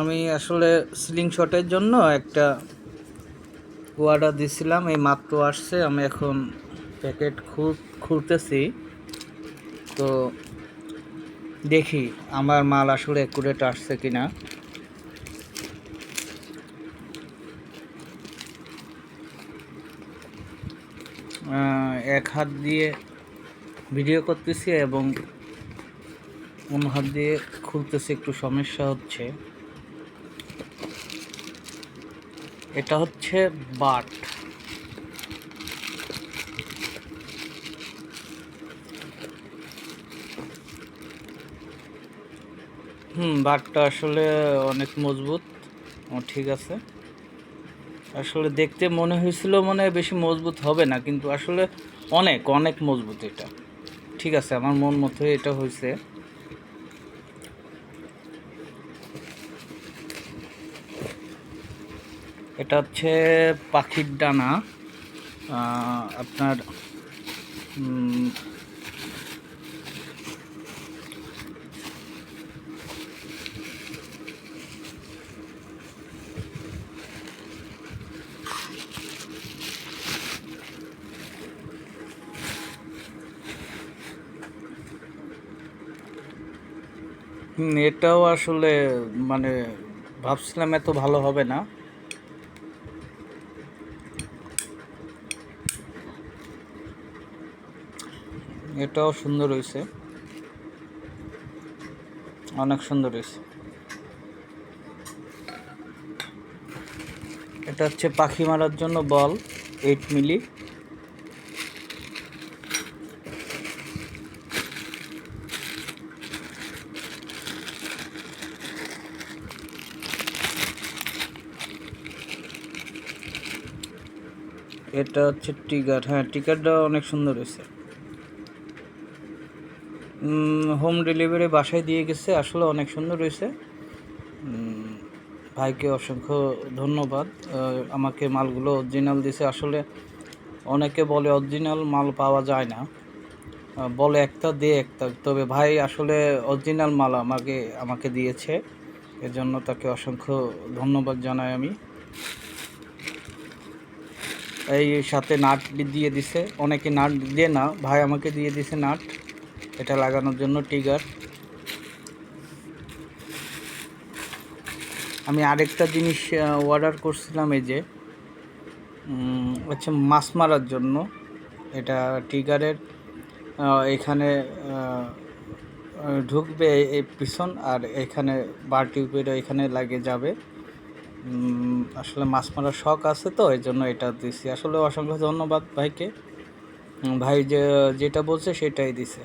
আমি আসলে সিলিং শটের জন্য একটা অর্ডার দিছিলাম এই মাত্র আসছে আমি এখন প্যাকেট খুলতেছি। তো দেখি আমার মাল আসলে একুরেট আসছে কিনা। আহ, এক হাত দিয়ে ভিডিও করতেছি এবং অন্য হাত দিয়ে খুলতেছি, একটু সমস্যা হচ্ছে। এটা হচ্ছে বাট। হুম, বাটটা আসলে অনেক মজবুত। ঠিক আছে। আসলে দেখতে মনে হয়েছিল মনে বেশি মজবুত হবে না, কিন্তু আসলে অনেক অনেক মজবুত এটা। ঠিক আছে, আমার মন মতো এটা হয়েছে। এটা হচ্ছে পাখির ডানা। আপনার এটাও আসলে মানে ভাবছিলাম এত ভালো হবে না। এটাও সুন্দর হয়েছে। অনেক সুন্দর হয়েছে। এটা হচ্ছে পাখি মারার জন্য বল এইট মিলি এটা হচ্ছে টিকার হ্যাঁ টিকারটা অনেক সুন্দর হয়েছে। হোম ডেলিভারি বাসায় দিয়ে গেছে, আসলে অনেক সুন্দর হয়েছে। ভাইকে অসংখ্য ধন্যবাদ। আমাকে মালগুলো অরিজিনাল দিছে। আসলে অনেকে বলে অরিজিনাল মাল পাওয়া যায় না। বলে একটা, দিয়ে একটা। তবে ভাই আসলে অরিজিনাল মাল আমাকে আমাকে দিয়েছে। এজন্য তাকে অসংখ্য ধন্যবাদ জানাই আমি। এই সাথে নাট দিয়ে দিছে। অনেকে নাট দিয়ে না, ভাই আমাকে দিয়ে দিছে নাট। এটা লাগানোর জন্য টিগার আমি আরেকটা জিনিস অর্ডার করছিলাম এই যে হচ্ছে মাছ মারার জন্য। এটা টিগারের এখানে ঢুকবে এই পিছন আর এখানে বার টিউবের এখানে লাগে যাবে। আসলে মাছ মারার শখ আছে তো, এই জন্য এটা দিছি। আসলে অসংখ্য ধন্যবাদ ভাইকে। ভাই যে, যেটা বলছে সেটাই দিছে।